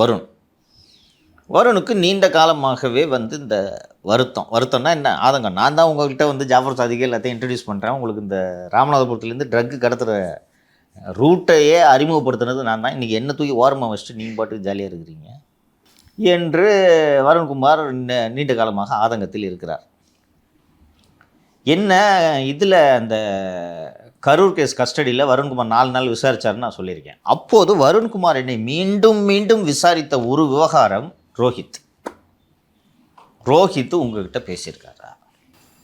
வருண். வருணுக்கு நீண்ட காலமாகவே வந்து இந்த வருத்தம். வருத்தம்னா என்ன? ஆதங்கம். நான் தான் உங்கள்கிட்ட வந்து ஜாஃபர் சாதிக்கு எல்லாத்தையும் இன்ட்ரடியூஸ் பண்ணுறேன் உங்களுக்கு இந்த ராமநாதபுரத்துலேருந்து ட்ரக்கு கடத்துகிற ரூட்டையே அறிமுகப்படுத்துனது நான் தான். இன்றைக்கி என்ன தூக்கி ஓரமாக வச்சுட்டு நீங்கள் பாட்டுக்கு ஜாலியாக இருக்கிறீங்க? என்று வருண்குமார் நீண்ட காலமாக ஆதங்கத்தில் இருக்கிறார். என்ன? இதில் அந்த கரூர் கேஸ் கஸ்டடியில் வருண்குமார் நாலு நாள் விசாரிச்சாருன்னு நான் சொல்லியிருக்கேன். அப்போது வருண்குமார் என்னை மீண்டும் மீண்டும் விசாரித்த ஒரு விவகாரம் ரோஹித். ரோஹித் உங்ககிட்ட பேசியிருக்காரா?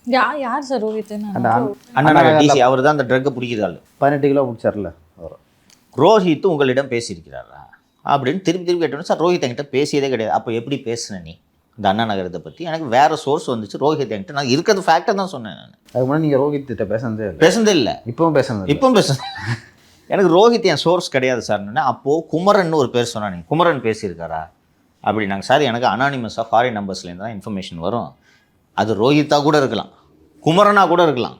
யா யார் சார் ரோஹித் அண்ணா டிசி அவர் தான் அந்த ட்ரக்கை பிடிக்கிறாள் பதினெட்டு கிலோ பிடிச்சார்ல ரோஹித் உங்களிடம் பேசியிருக்கிறாரா? அப்படின்னு திருப்பி திருப்பி கேட்டோன்னு சார் ரோஹித் என்கிட்ட பேசியதே கிடையாது. அப்போ எப்படி பேசுன நீ? இந்த அண்ணா நகரத்தை பற்றி எனக்கு வேறு சோர்ஸ் வந்துச்சு. ரோஹித் என்கிட்ட. நான் இருக்கிறது ஃபேக்டை தான் சொன்னேன் நான். அதுக்கு முன்னாடி நீங்கள் ரோஹித் கிட்ட பேசுனதே இல்லை. பேசுனதே இல்லை. இப்பவும் பேசுனது இல்லை. இப்போ பேச எனக்கு ரோஹித் என் சோர்ஸ் கிடையாது சார்னா அப்போது குமரன் ஒரு பேர் சொன்னாங்க குமரன் பேசியிருக்காரா? அப்படின்னாங்க. சார் எனக்கு அனானிமஸாக ஃபாரின் நம்பர்ஸ்லேருந்து தான் இன்ஃபர்மேஷன் வரும். அது ரோஹித்தாக கூட இருக்கலாம். குமரனா கூட இருக்கலாம்.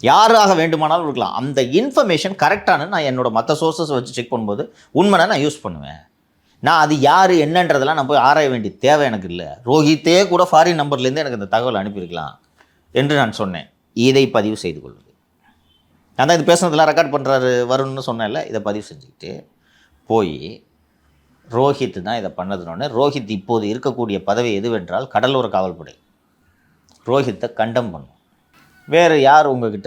யாராக வேண்டுமானாலும் இருக்கலாம். அந்த இன்ஃபர்மேஷன் கரெக்டானு நான் என்னோட மற்ற சோர்சஸ் வச்சு செக் பண்ணும்போது உண்மைனா நான் யூஸ் பண்ணுவேன். நான் அது யார் என்னன்றதெல்லாம் நான் போய் ஆராய வேண்டிய தேவை எனக்கு இல்லை. ரோஹித்தே கூட ஃபாரின் நம்பர்லேருந்து எனக்கு இந்த தகவல் அனுப்பியிருக்கலாம் என்று நான் சொன்னேன். இதை பதிவு செய்து கொள்வது. நான் தான் இது பேசுனதெல்லாம் ரெக்கார்ட் பண்ணுறாரு வரும்னு சொன்னேன்ல இதை பதிவு செஞ்சுக்கிட்டு போய் ரோஹித் தான் இதை பண்ணதுனோடனே ரோஹித் இப்போது இருக்கக்கூடிய பதவி எதுவென்றால் கடலோர காவல்படை. ரோஹித்தை கண்டம் பண்ணும். வேறு யார் உங்ககிட்ட